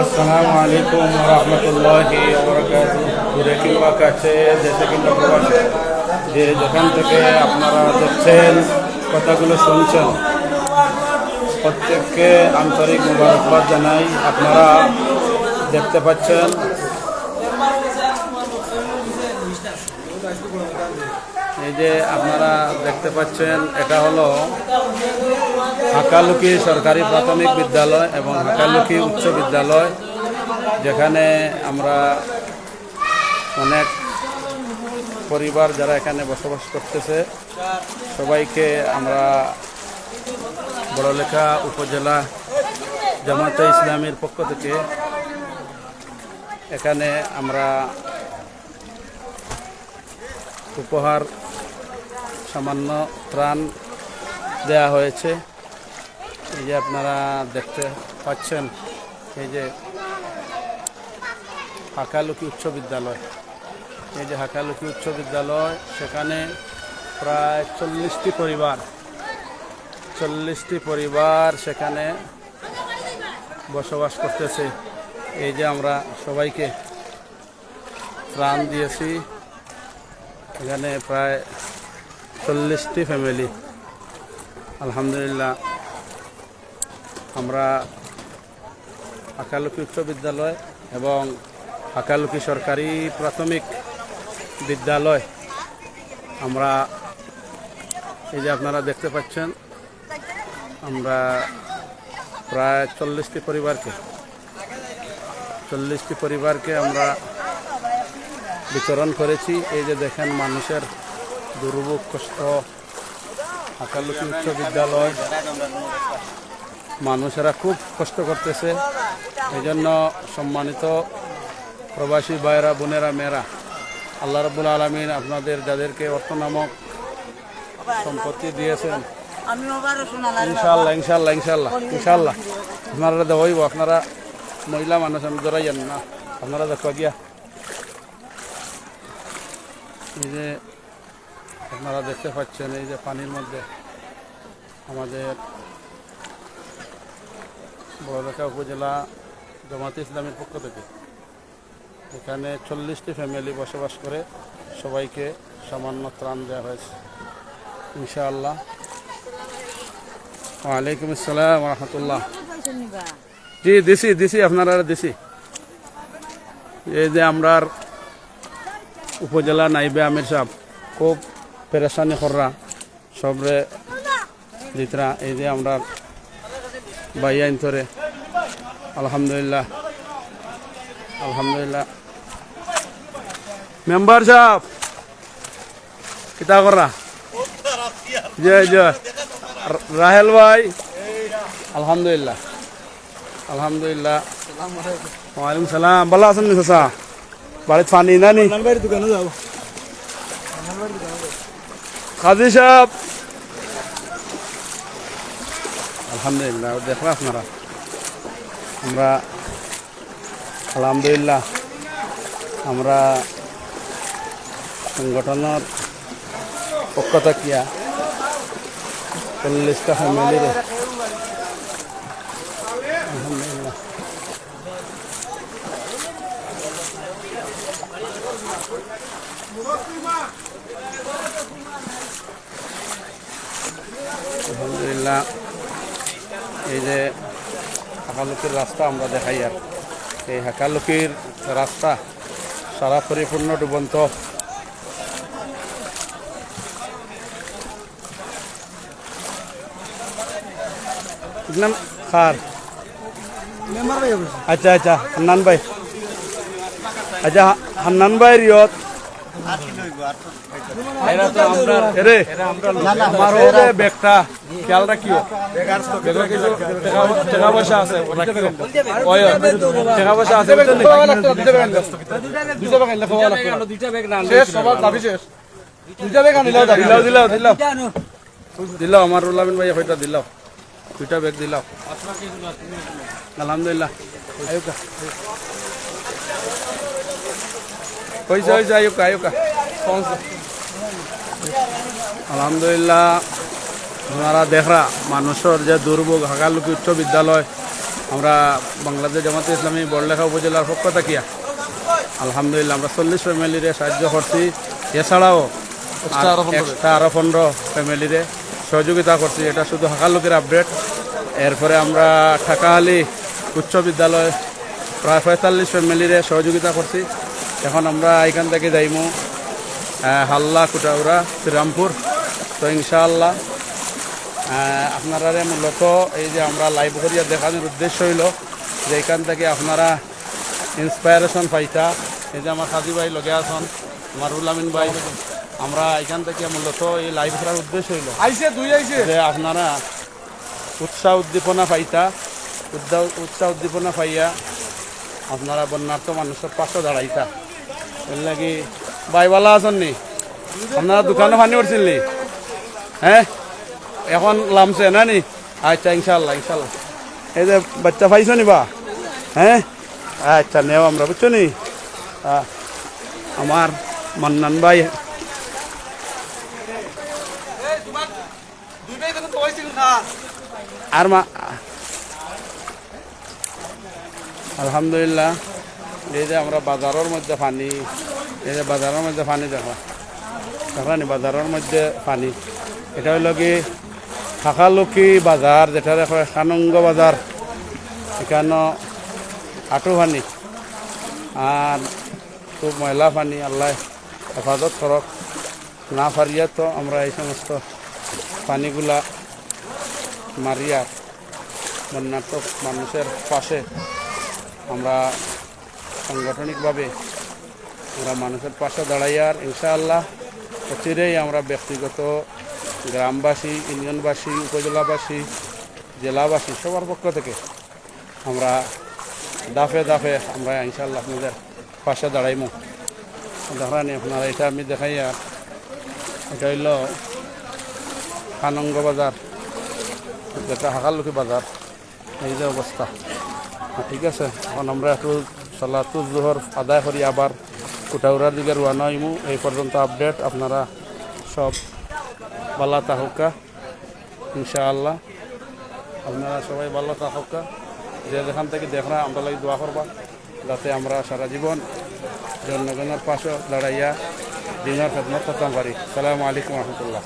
আসসালামু আলাইকুম রহমতুল্লাহি দূরে কিংবা কাছে দেশে কিংবা যে যেখান থেকে আপনারা দেখছেন কথাগুলো শুনছেন প্রত্যেককে আন্তরিক মুবারকবাদ জানাই আপনারা দেখতে পাচ্ছেন যে আপনারা দেখতে পাচ্ছেন, এটা হলো হাকালুকি সরকারি প্রাথমিক বিদ্যালয় এবং হাকালুকি উচ্চ বিদ্যালয়, যেখানে আমরা অনেক পরিবার যারা এখানে বসবাস করতেছে, সবাইকে আমরা বড়লেখা উপজেলা জামাতে ইসলামের পক্ষ থেকে এখানে আমরা উপহার সামান্য ত্রাণ দেয়া হয়েছে। এই যে আপনারা দেখতে পাচ্ছেন, এই যে হাকালুকি উচ্চ বিদ্যালয়। এই যে হাকালুকি উচ্চ বিদ্যালয়, সেখানে প্রায় চল্লিশটি পরিবার চল্লিশটি পরিবার সেখানে বসবাস করতেছে। এই যে আমরা সবাইকে ত্রাণ দিয়েছি। এখানে প্রায় চল্লিশটি ফ্যামিলি আলহামদুলিল্লাহ, আমরা আকালুকি উচ্চ বিদ্যালয় এবং আকালুকি সরকারি প্রাথমিক বিদ্যালয়। আমরা এই যে আপনারা দেখতে পাচ্ছেন, আমরা প্রায় চল্লিশটি পরিবারকে চল্লিশটি পরিবারকে আমরা বিতরণ করেছি। এই যে দেখেন মানুষের দুর্ভোগ কষ্ট উচ্চ বিদ্যালয়। মানুষেরা খুব কষ্ট করতেছে। এই জন্য সম্মানিত প্রবাসী ভাইয়েরা, বোনেরা, মেয়েরা, আল্লাহ রবুল আলমিন আপনাদের যাদেরকে অর্থ নামক সম্পত্তি দিয়েছেন ইনশাল্লাহ ইনশাল্লাহ ইনশাল্লাহ ইনশাল্লাহ আপনারা দেওয়াইব আপনারা মহিলা মানুষ, আমি ধরাইয়েন না। আপনারা দেখো গিয়া। এই যে আপনারা দেখতে পাচ্ছেন এই যে পানির মধ্যে আমাদের বড়লেখা উপজেলা জামাতে ইসলামের পক্ষ থেকে। এখানে চল্লিশটি ফ্যামিলি বসবাস করে সবাইকে সামান্য ত্রাণ দেওয়া হয়েছে। ইনশাআল্লাহ। ওয়ালাইকুম আসসালাম রহমতুল্লাহ জি, দিছি দিছি, আপনারা দিছি। এই যে আমরার উপজেলা নাইবে আমির সাহেব, খুব পেরেশানি কররা। সবরে দিতরা এই যে আমরা বাইয়া ইন্তরে। আলহামদুলিল্লাহ। আলহামদুলিল্লাহ। মেম্বার সাহেব কিতা করা জয় জয়। রাহেল ভাই আলহামদুলিল্লাহ। আলহামদুলিল্লাহ। ওয়ালাইকুম সালাম। ভালো আছেন নি চাচা বাড়িতে পানি না? নি দোকানে যাব। কাজী সাহেব। আলহামদুলিল্লাহ দেখলা আপনারা। আমরা আলহামদুলিল্লাহ আমরা সংগঠনের পক্ষ থাকিয়া চল্লিশটা ফ্যামিলির আলহামদুলিল্লাহ। আলহামদুলিল্লাহ এই যে হাকালুকির রাস্তা আমরা দেখাই আর। এই হাকালুকির রাস্তা সারা পরিপূর্ণ ডুবন্ত। নাম খার। আচ্ছা আচ্ছা হান্নান ভাই। আচ্ছা হান্নান ভাই রিয়ত এরে আমার ব্যাগটা খেয়াল রাখিও। টাকা- পয়সা আছে টাকা পয়সা আছে দিলাও আমার রুলামিন ভাই হয়তো দিলাও। দুইটা ব্যাগ দিলাও। আলহামদুলিল্লাহ। আয়ুকা। হয়েছে হয়েছে আয়ুকা আয়ুকা। আলহামদুলিল্লাহ। আপনারা দেখরা মানুষের যে দুর্ভোগ হাগালুকি উচ্চ বিদ্যালয় আমরা বাংলাদেশ জামাতে ইসলামী বড়লেখা উপজেলার পক্ষ থাকিয়া আলহামদুলিল্লাহ আমরা চল্লিশ ফ্যামিলিরে সাহায্য করছি। এছাড়াও এক্সট্রা আরও পনেরো। ফ্যামিলিরে সহযোগিতা করছি এটা শুধু হাকালুকির আপডেট এরপরে আমরা ঠাকাহালি উচ্চ বিদ্যালয় প্রায় পঁয়তাল্লিশ ফ্যামিলিরে সহযোগিতা করছি। এখন আমরা এখান থেকে যাইমু হাল্লা কুটাউরা শ্রীরামপুর। তো ইনশাআল্লাহ আপনারা মূলত এই যে আমরা লাইভ করিয়া দেখানোর উদ্দেশ্য হইল যে এখান থেকে আপনারা ইন্সপায়ারেশন পাইতা। এই যে আমার সাজি ভাই লগে আছেন আমার রুল আমিন ভাই আমরা এখান থেকে মূলত এই লাইভ করার উদ্দেশ্য হইল। আইছে দুই আইছে। যে আপনারা উৎসাহ উদ্দীপনা পাইতা উৎসাহ উদ্দীপনা পাইয়া আপনারা বন্যার্থ মানুষের পাশে দাঁড়াইতা। এর লাগি বাইবালা আছেন নি আপনারা দোকানে পানি নি এখন লামছে না নি? আচ্ছা ইনশাল্লাহ ইনশাল্লাহ এই যে বাচ্চা পাইছো নি বা? হ্যাঁ? আচ্ছা নেও আমরা, বুঝছ নি? আমার মান্নান ভাই। আর মা, আলহামদুলিল্লাহ। এই যে আমরা বাজারের মধ্যে পানি, এই যে বাজারের মধ্যে পানি দেখো। দেখো নি, বাজারের মধ্যে পানি। এটা হইল কি থাকালুকি বাজার যেটা দেখো খানঙ্গ বাজার, এখানে হাঁটু পানি আর খুব ময়লা পানি আল্লাহ হেফাজত করক না পারিয়া তো আমরা এই সমস্ত পানিগুলা মারিয়া বন্যার্থক মানুষের পাশে আমরা সাংগঠনিকভাবে আমরা মানুষের পাশে দাঁড়াইয়ার ইনশাআল্লাহ অচিরেই আমরা ব্যক্তিগত গ্রামবাসী, ইউনিয়নবাসী, উপজেলাবাসী, জেলাবাসী, সবার পক্ষ থেকে আমরা দাফে দাফে আমরা ইনশাআল্লাহ আপনাদের পাশে দাঁড়াইমু। দেখানি আপনারা, এটা আমি দেখাইয়া, এটা হইল খানঙ্গ বাজার, যেটা হাকালুকি বাজার। এই যে অবস্থা। ঠিক আছে, এখন আমরা একটু সালাতুল জোহর আদায় করি আবার। কুটাউরার দিকে রোয়ানা হইমু, এই পর্যন্ত আপডেট, আপনারা সব ভালো থাকুকা ইনশাআল্লাহ। আপনারা সবাই ভালো থাকুকা যে যেখান থেকে দেখরা, আমরা লাগে দোয়া করবা। যাতে আমরা সারা জীবন জনগণের পাশে লড়াইয়া দিনের খেদমত করতাম পারি সালামু আলাইকুম রহমতুল্লাহ।